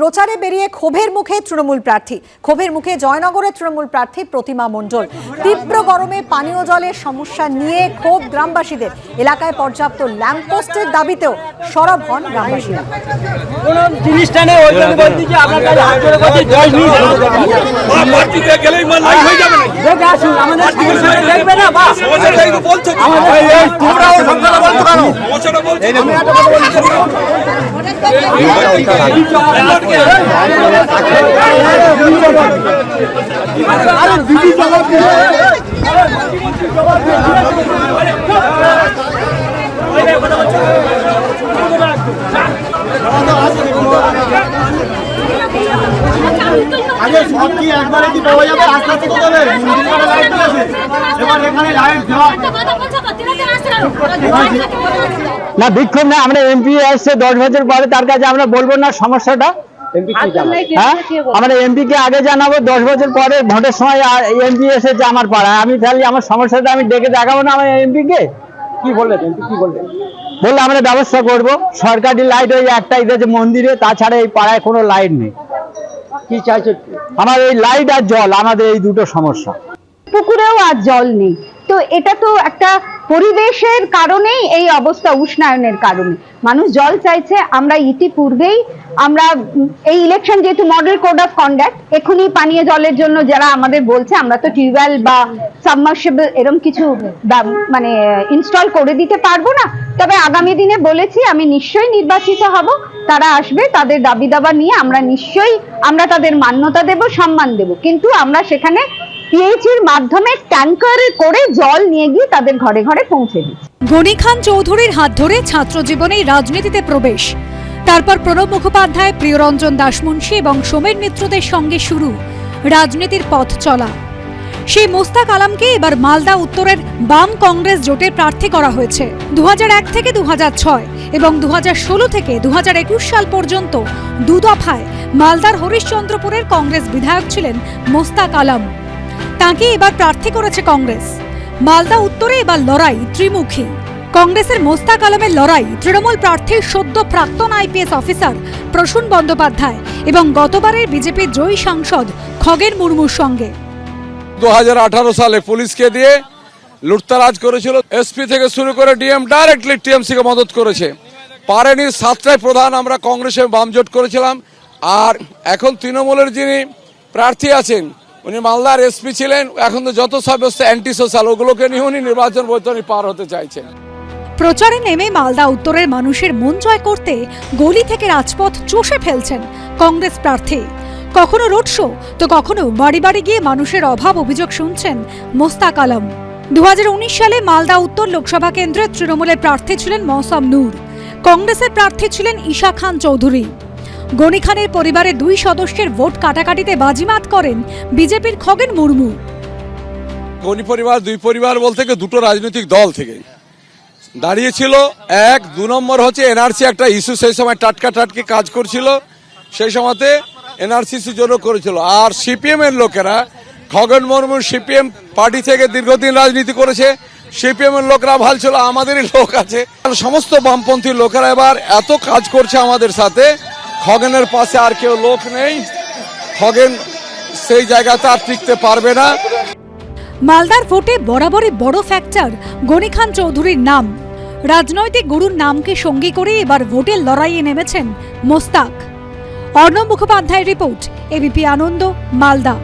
প্রচারে বেরিয়ে ক্ষোভের মুখে তৃণমূল প্রার্থী। ক্ষোভের মুখে জয়নগরের তৃণমূল প্রার্থী প্রতিমা মণ্ডল। তীব্র গরমে পানীয় জলের সমস্যা নিয়ে ক্ষোভ গ্রামবাসীদের। এলাকায় পর্যাপ্ত ল্যাম্পপোস্টের দাবিতেও সরব হন গ্রামবাসীরা। আমাদের সমস্যা দিদি জবাব বা সমস্যাটাই তো বলছো কি? সব কি একবারে কি পাওয়া যাবে? আস্তে আস্তে তো লাইট আছে। এবার এখানে লাইট দেওয়া। না বিক্ষোভ না আমরা এমপি আসছে দশ বছর পরে তার কাছে আমরা বলব না সমস্যাটা। হ্যাঁ? আমরা এমপি কে আগে জানাব দশ বছর পরে ভোটের সময় এমপি এসেছে আমার পাড়ায়। আমি তাহলে আমার সমস্যাটা আমি ডেকে দেখাবো না আমার এমপি কে? কি বললেন? এমপি কি বললেন? বললে আমরা ব্যবস্থা করব। সরকারি লাইট ওই একটাই দিয়েছে মন্দিরে তাছাড়া এই পাড়ায় কোনো লাইট নেই। কি চাইছো? আমার এই লাইট আর জল, আমাদের এই দুটো সমস্যা। পুকুরেও আর জল নেই। তো এটা তো একটা পরিবেশের কারণেই এই অবস্থা উষ্ণায়নের কারণে। মানুষ জল চাইছে, আমরা ইতিপূর্বেই আমরা এই ইলেকশন যেহেতু মডেল কোড অফ কন্ডাক্ট এখনই পানীয় জলের জন্য যারা আমাদের বলছে, আমরা তো টিউবওয়েল বা সাবমার্সিবল এরকম কিছু মানে ইনস্টল করে দিতে পারব না। তবে আগামী দিনে বলেছি, আমি নিশ্চয়ই নির্বাচিত হব। তারা আসবে, তাদের দাবি দাবা নিয়ে আমরা নিশ্চয়ই আমরা তাদের মান্যতা দেব, সম্মান দেব। কিন্তু আমরা সেখানে পিএইচির মাধ্যমে ট্যাঙ্কারে করে জল নিয়ে গিয়ে তাদের ঘরে ঘরে পৌঁছে দিচ্ছি। গনি খান চৌধুরীর হাত ধরে ছাত্র জীবনেই রাজনীতিতে প্রবেশ। তারপর প্রণব মুখোপাধ্যায়, প্রিয়রঞ্জন দাসমুন্সী এবং সোমেন মিত্রদের সঙ্গে শুরু রাজনীতির পথ চলা। সেই মোস্তাক আলামকে এবার মালদা উত্তরের বাম কংগ্রেস জোটের প্রার্থী করা হয়েছে। দু হাজার এক থেকে দু হাজার ছয় এবং দু হাজার ষোলো থেকে দু হাজার একুশ সাল পর্যন্ত দু দফায় মালদার হরিশ্চন্দ্রপুরের কংগ্রেস বিধায়ক ছিলেন মোস্তাক আলম। তাকে এবার প্রার্থী করেছে কংগ্রেস। মালদা উত্তরে এবার লড়াই ত্রিমুখী। কংগ্রেসের মোস্তাক আলমের লড়াই তৃণমূল প্রার্থীর সদ্য প্রাক্তন আইপিএস অফিসার প্রসূন বন্দ্যোপাধ্যায় এবং গতবারের বিজেপির জয়ী সাংসদ খগেন মুর্মুর সঙ্গে। দুহাজার আঠারো সালে পুলিশকে দিয়ে লুটতারাজ করেছিল। এসপি থেকে শুরু করে ডিএম, ডাইরেক্টলি টিএমসি কে মদত করেছে। পারেনি, সাতটায় প্রধান আমরা কংগ্রেসে বামজোট করেছিলাম। আর এখন তৃণমূলের যিনি প্রার্থী আছেন উনি মালদার এসপি ছিলেন, এখন তো যত সব অ্যান্টি সোশ্যাল ওগুলোকে নিয়ে উনি নির্বাচন বৈতরণী পার হতে চাইছেন। প্রচারে নেমে মালদা উত্তরের মানুষের মন জয় করতে গলি থেকে রাজপথ চষে ফেলছেন কংগ্রেস প্রার্থী। কখনো রোড শো, তো কখনো বাড়ি বাড়ি গিয়ে মানুষের অভাব অভিযোগ শুনছেন মোস্তাক আলম। দু হাজার উনিশ সালে মালদা উত্তর লোকসভা কেন্দ্রের তৃণমূলের প্রার্থী ছিলেন মৌসাম নূর। কংগ্রেসের প্রার্থী ছিলেন ঈশা খান চৌধুরী। গনি খানের পরিবারের দুই সদস্যের ভোট কাটাকাটিতে বাজিমাত করেন বিজেপির খগেন মুর্মু। গণি পরিবার, দুই পরিবার বলতে দুটো রাজনৈতিক দল থেকে। দাঁড়িয়েছিল এক, দু নম্বর হচ্ছে এনআরসি একটা ইস্যু সেই সময় টাটকা টাটকে কাজ করছিল, সেই সময়তে এনআরসিসির জন্য করেছিল। আর সিপিএম এর লোকেরা, খগন মুর্মু সিপিএম পার্টি থেকে দীর্ঘদিন রাজনীতি করেছে সিপিএম এর লোকরা ভালো ছিল, আমাদেরই লোক আছে। সমস্ত বামপন্থী লোকেরা এবার এত কাজ করছে আমাদের সাথে খগেনের পাশে আর কেউ লোক নেই। খগেন সেই জায়গাতে আর টিকতে পারবে না। মালদার ভোটে বরাবরই বড় ফ্যাক্টর গনি খান চৌধুরীর নাম। রাজনৈতিক গুরুর নামকে সঙ্গী করে এবার ভোটের লড়াইয়ে নেমেছেন মোস্তাক। অর্ণব মুখোপাধ্যায়ের রিপোর্ট, এবিপি আনন্দ, মালদা।